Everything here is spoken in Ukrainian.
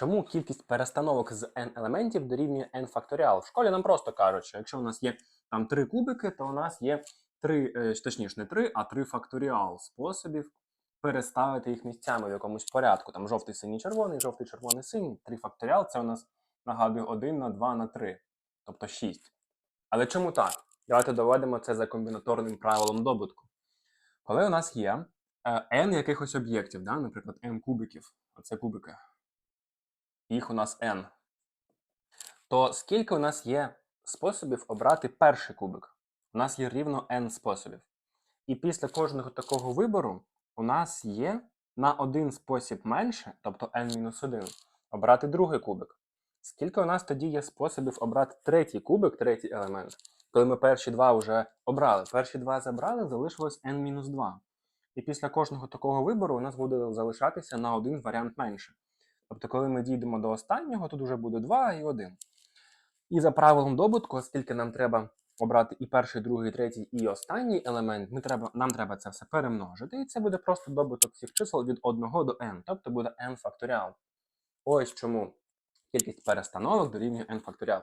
Чому кількість перестановок з n елементів дорівнює n факторіал? В школі нам просто кажуть, що якщо у нас є там три кубики, то у нас є три, е, точніше, не три, а три факторіал способів переставити їх місцями в якомусь порядку. Там жовтий, синій, червоний, жовтий, червоний, синій. Три факторіал це у нас нагадую 1 на 2 на 3, тобто 6. Але чому так? Давайте доведемо це за комбінаторним правилом добутку. Коли у нас є е, n якихось об'єктів, да? наприклад, n кубиків, оце кубики, їх у нас n, то скільки у нас є способів обрати перший кубик? У нас є рівно n способів. І після кожного такого вибору у нас є на один спосіб менше, тобто n-1, обрати другий кубик. Скільки у нас тоді є способів обрати третій кубик, третій елемент, коли ми перші два вже обрали? Перші два забрали, залишилось n-2. І після кожного такого вибору у нас буде залишатися на один варіант менше. Тобто, коли ми дійдемо до останнього, тут вже буде 2 і 1. І за правилом добутку, оскільки нам треба обрати і перший, другий, третій, і останній елемент, ми треба, нам треба це все перемножити, і це буде просто добуток всіх чисел від 1 до n, тобто буде n факторіал. Ось чому кількість перестановок дорівнює n факторіал.